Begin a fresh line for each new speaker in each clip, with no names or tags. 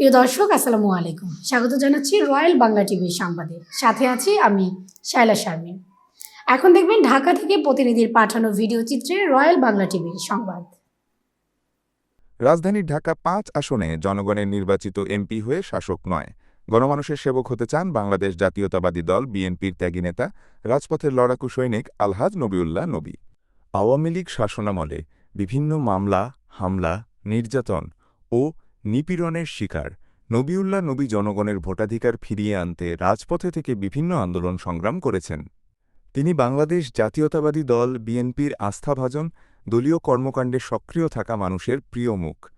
প্রিয় দর্শক, আসসালামু আলাইকুম। স্বাগত জানাচ্ছি রয়্যাল বাংলা টিভির সংবাদে। সাথে আছি আমি শায়লা শারমিন। এখন দেখবেন ঢাকা থেকে প্রতিনিধির পাঠানো ভিডিও চিত্রে রয়্যাল বাংলা টিভির সংবাদ।
রাজধানীর ঢাকা পাঁচ আসনে জনগণের নির্বাচিত এমপি হয়ে শাসক নয়। গণমানুষের সেবক হতে চান বাংলাদেশ জাতীয়তাবাদী দল, বিএনপির ত্যাগী নেতা, রাজপথের লড়াকু সৈনিক আলহাজ নবিউল্লাহ নবী। আওয়ামী লীগ শাসনামলে বিভিন্ন মামলা, হামলা, নির্যাতন ও নিপীড়নের শিকার। নবিউল্লাহ নবী জনগণের ভোটাধিকার ফিরিয়ে আনতে রাজপথে থেকে বিভিন্ন আন্দোলন সংগ্রাম করেছেন। তিনি বাংলাদেশ জাতীয়তাবাদী দল, বিএনপির আস্থাভাজন, দলীয় কর্মকাণ্ডে সক্রিয় থাকা মানুষের প্রিয় মুখ।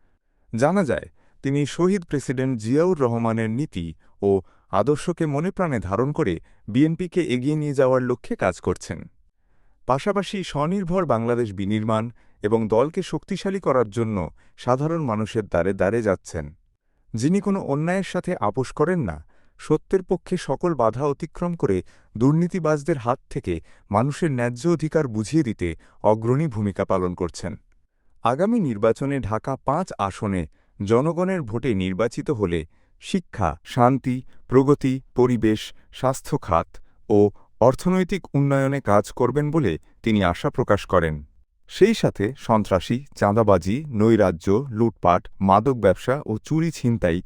জানা যায়, তিনি শহীদ প্রেসিডেন্ট জিয়াউর রহমানের নীতি ও আদর্শকে মনে প্রাণে ধারণ করে বিএনপিকে এগিয়ে নিয়ে যাওয়ার লক্ষ্যে কাজ করছেন। পাশাপাশি স্বনির্ভর বাংলাদেশ বিনির্মাণ এবং দলকে শক্তিশালী করার জন্য সাধারণ মানুষের দ্বারে দ্বারে যাচ্ছেন। যিনি কোনো অন্যায়ের সাথে আপোষ করেন না, সত্যের পক্ষে সকল বাধা অতিক্রম করে দুর্নীতিবাজদের হাত থেকে মানুষের ন্যায্য অধিকার বুঝিয়ে দিতে অগ্রণী ভূমিকা পালন করছেন। আগামী নির্বাচনে ঢাকা পাঁচ আসনে জনগণের ভোটে নির্বাচিত হলে শিক্ষা, শান্তি, প্রগতি, পরিবেশ, স্বাস্থ্য খাত ও অর্থনৈতিক উন্নয়নে কাজ করবেন বলে তিনি আশা প্রকাশ করেন। সেই সাথে সন্ত্রাসী, চাঁদাবাজি, নৈরাজ্য, লুটপাট, মাদক ব্যবসা ও চুরি ছিনতাই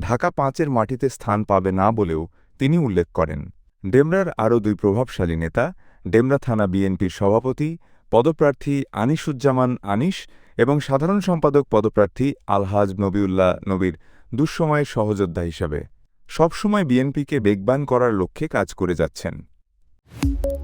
ঢাকা পাঁচের মাটিতে স্থান পাবে না বলেও তিনি উল্লেখ করেন। ডেমরার আরও দুই প্রভাবশালী নেতা, ডেমরা থানা বিএনপির সভাপতি, পদপ্রার্থী আনিসুজ্জামান আনিস এবং সাধারণ সম্পাদক পদপ্রার্থী আলহাজ নবিউল্লাহ নবীর দুঃসময়ের সহযোদ্ধা হিসাবে। সবসময় বিএনপিকে বেগবান করার লক্ষ্যে কাজ করে যাচ্ছেন। Thank you